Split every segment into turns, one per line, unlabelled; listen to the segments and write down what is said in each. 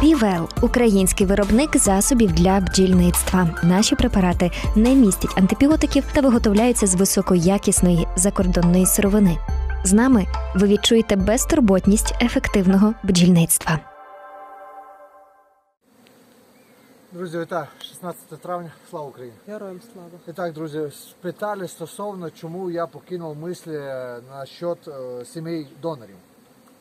Півел український виробник засобів для бджільництва. Наші препарати не містять антибіотиків та виготовляються з високоякісної закордонної сировини. З нами ви відчуєте безтурботність ефективного бджільництва.
Друзі, вітаю! 16 травня, слава Україні!
Героям слава.
І так, друзі, спитали стосовно, чому я покинув мислі насчет е, сімей донорів.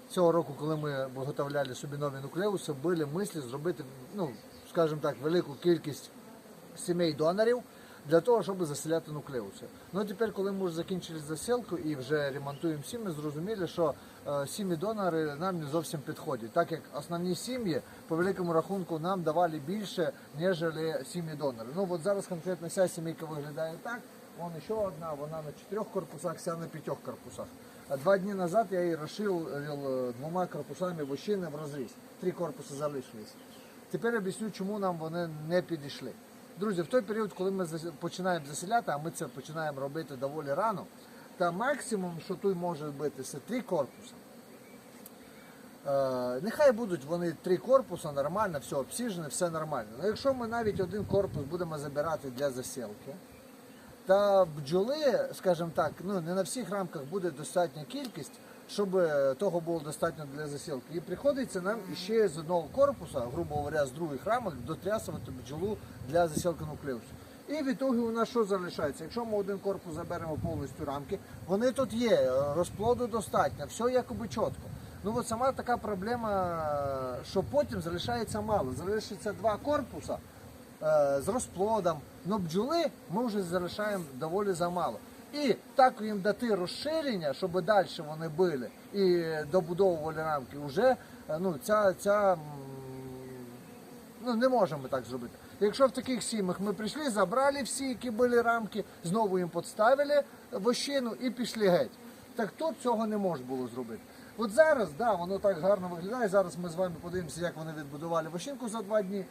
Цього року, коли ми виготовляли собі нові нуклеуси, були мислі зробити, ну, скажімо так, велику кількість сімей донорів для того, щоб заселяти нуклеуси. Ну тепер, коли ми вже закінчили засілку і вже ремонтуємо сім'ї, зрозуміли, що е, сім'ї донори нам не зовсім підходять, так як основні сім'ї по великому рахунку нам давали більше, ніж сім'ї донори. Ну от зараз конкретно ця сімейка виглядає так. Вон ще одна, вона на чотирьох корпусах, вся на п'ятьох корпусах. Два дні назад я її розшив е, двома корпусами вощини в розріз. Три корпуси залишились. Тепер об'ясню, чому нам вони не підійшли. Друзі, в той період, коли ми починаємо засіляти, а ми це починаємо робити доволі рано, та максимум, що тут може бути, це три корпуси. Е, нехай будуть вони три корпуси, нормально, все обсіжене, все нормально. Але якщо ми навіть один корпус будемо забирати для засілки, та бджоли, скажімо так, ну не на всіх рамках буде достатня кількість, щоб е, того було достатньо для засілки. І приходиться нам іще з одного корпуса, грубо говоря, з других рамок, дотрясувати бджолу для засілки нуклеусу. І в ітогі у нас що залишається? Якщо ми один корпус заберемо повністю рамки, вони тут є, е, розплоду достатньо, все якоби чітко. Ну от сама така проблема, що потім залишається мало. Залишиться два корпуса з розплодом. Но бджоли ми вже залишаємо доволі замало. І так їм дати розширення, щоб далі вони були і добудовували рамки, вже е, ну, ця, ця ну, не можемо так зробити. Якщо в таких сім'ях ми прийшли, забрали всі, які були рамки, знову їм підставили вощину і пішли геть. Так тут цього не можна було зробити. От зараз, да, воно так гарно виглядає. Зараз ми з вами подивимося, як вони відбудували вощинку за два дні.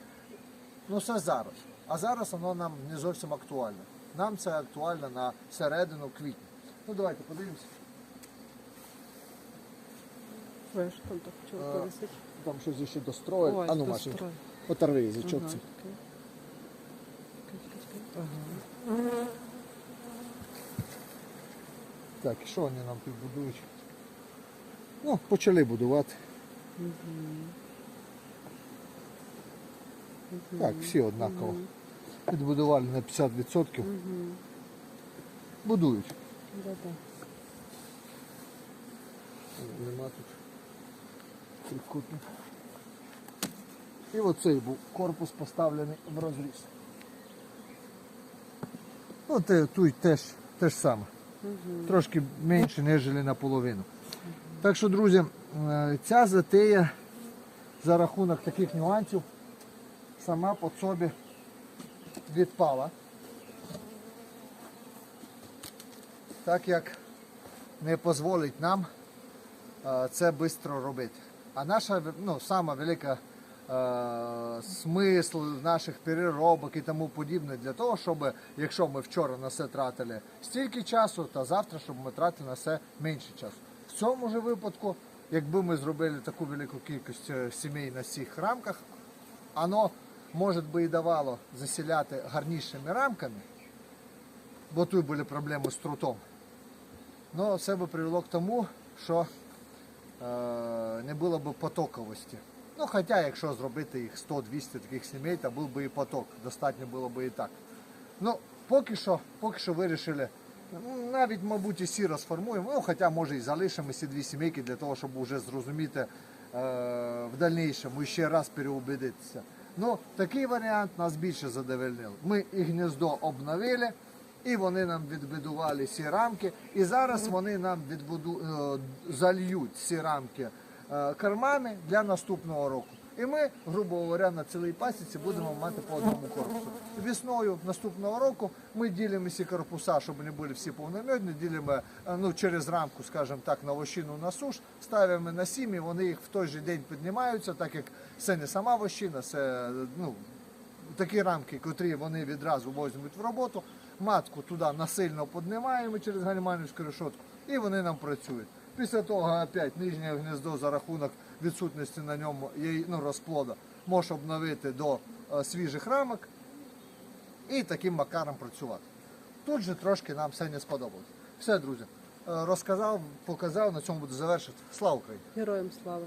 Ну це зараз. А зараз воно нам не зовсім актуально. Нам це актуально на середину квітня. Ну давайте подивимося.
Там так чого
Е,
висить?
Там щось ще достроїть. А ну. Машенька, оторви язичок
Ага,
цей.
Ага.
Так, і що вони нам тут будують? Ну, почали будувати. Так, всі однаково. Відбудували на 50%. Будують.
Да-да.
Нема тут трикутник. І оцей був корпус поставлений в розріз. Ну, те, тут теж, те ж саме. Трошки менше, ніж наполовину. Так що, друзі, е, ця затея за рахунок таких нюансів сама по собі відпала. Так як не дозволить нам е, це швидко робити. А наша ну, сама велика е, смисл наших переробок і тому подібне для того, щоб якщо ми вчора на це тратили стільки часу, то завтра, щоб ми тратили на це менше часу. В цьому ж випадку, якби ми зробили таку велику кількість е, сімей на цих рамках, воно може би і давало засіляти гарнішими рамками, бо тут були проблеми з трутом. Ну, це би привело к тому, що е, не було б потоковості. Ну, хоча, якщо зробити їх 100-200 таких сімей, то був би і поток, достатньо було б і так. Ну, поки що, поки що вирішили, ну, навіть, мабуть, і сі розформуємо, ну, хоча, може, і залишимо ці дві сімейки для того, щоб вже зрозуміти е, в дальнішому і ще раз переубедитися. Ну, такий варіант нас більше задовольнив. Ми і гніздо обновили, і вони нам відбудували ці рамки. І зараз вони нам відбуду... е, зальють ці рамки кармами для наступного року. І ми, грубо говоря, на цілій пасіці будемо мати по одному корпусу. Весною наступного року ми ділимо ці корпуса, щоб не були всі повномедні, ділимо е, ну, через рамку, скажімо так, на вощину на суш, ставимо на сім'ї, вони їх в той же день піднімаються, так як це не сама вощина, це ну, такі рамки, котрі вони відразу возьмуть в роботу. Матку туди насильно піднімаємо через гальманівську решетку, і вони нам працюють. Після того опять нижнє гнездо за рахунок відсутності на ньому ну, розплода, може обновити до е, свіжих рамок і таким макаром працювати. Тут же трошки нам все не сподобалось. Все, друзі, е, розказав, показав, на цьому буду завершити. Слава Україні!
Героям слава.